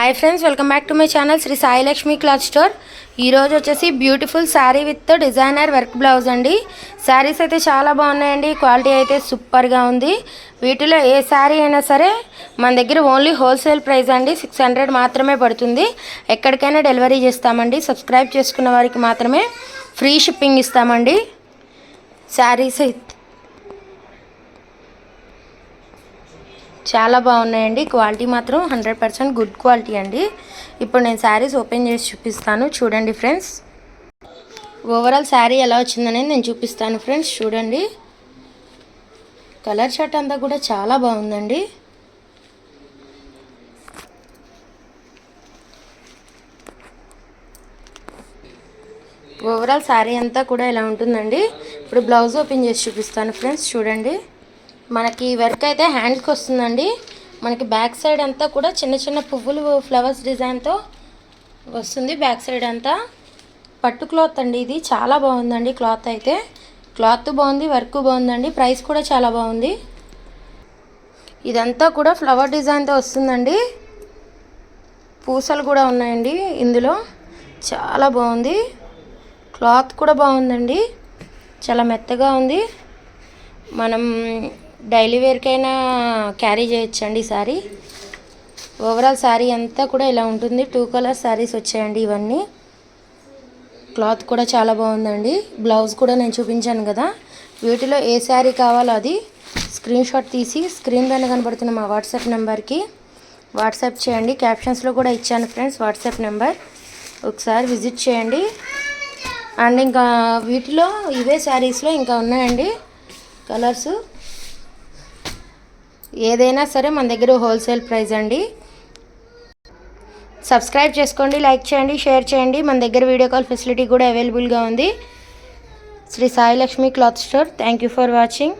Hi friends welcome back to my channel Sri Sai Lakshmi cloth store ఈరోజు వచ్చేసి beautiful sari with designer work blouse అండి. శారీస్ అయితే చాలా బాగున్నాయండి క్వాలిటీ అయితే సూపర్గా ఉంది. వీటిలో ఏ శారీ అయినా సరే మన దగ్గర ఓన్లీ హోల్సేల్ ప్రైస్ అండి సిక్స్ హండ్రెడ్ మాత్రమే పడుతుంది. ఎక్కడికైనా డెలివరీ చేస్తామండి సబ్స్క్రైబ్ చేసుకున్న వారికి మాత్రమే ఫ్రీ షిప్పింగ్ ఇస్తామండి. శారీస్ అయితే. చాలా బాగున్నాయండి. క్వాలిటీ మాత్రం హండ్రెడ్ పర్సెంట్ గుడ్ క్వాలిటీ అండి. ఇప్పుడు నేను శారీస్ ఓపెన్ చేసి చూపిస్తాను. చూడండి ఫ్రెండ్స్. ఓవరాల్ శారీ ఎలా వచ్చిందనేది నేను చూపిస్తాను ఫ్రెండ్స్. చూడండి. కలర్ షర్ట్ అంతా కూడా చాలా బాగుందండి. ఓవరాల్ శారీ అంతా కూడా ఇలా ఉంటుందండి. ఇప్పుడు బ్లౌజ్ ఓపెన్ చేసి చూపిస్తాను ఫ్రెండ్స్. చూడండి. మనకి వర్క్ అయితే హ్యాండ్కి వస్తుందండి. మనకి బ్యాక్ సైడ్ అంతా కూడా చిన్న చిన్న పువ్వులు ఫ్లవర్స్ డిజైన్తో వస్తుంది బ్యాక్ సైడ్ అంతా. పట్టు క్లాత్ అండి ఇది చాలా బాగుందండి క్లాత్ అయితే. క్లాత్ బాగుంది వర్క్ బాగుందండి ప్రైస్ కూడా చాలా బాగుంది. ఇదంతా కూడా ఫ్లవర్ డిజైన్తో వస్తుందండి. పూసలు కూడా ఉన్నాయండి ఇందులో. చాలా బాగుంది. క్లాత్ కూడా బాగుందండి. చాలా మెత్తగా ఉంది. మనం డైలీ వేర్కైనా క్యారీ చేయొచ్చండి సారీ. ఓవరాల్ శారీ అంతా కూడా ఇలా ఉంటుంది. టూ కలర్ శారీస్ వచ్చాయండి ఇవన్నీ. క్లాత్ కూడా చాలా బాగుందండి. బ్లౌజ్ కూడా నేను చూపించాను కదా. వీటిలో ఏ శారీ కావాలో అది స్క్రీన్ షాట్ తీసి స్క్రీన్ పైన కనబడుతున్న మా వాట్సాప్ నెంబర్కి వాట్సాప్ చేయండి. క్యాప్షన్స్లో కూడా ఇచ్చాను ఫ్రెండ్స్ వాట్సాప్ నెంబర్ ఒకసారి విజిట్ చేయండి. అండ్ ఇంకా వీటిలో ఇవే శారీస్లో ఇంకా ఉన్నాయండి. కలర్స్ ఏదైనా సరే మన దగ్గర హోల్సేల్ ప్రైస్ అండి. సబ్స్క్రైబ్ చేసుకోండి లైక్ చేయండి షేర్ చేయండి. మన దగ్గర వీడియో కాల్ ఫెసిలిటీ కూడా అవైలబుల్గా ఉంది. Sri Sailakshmi cloth store. Thank you for watching.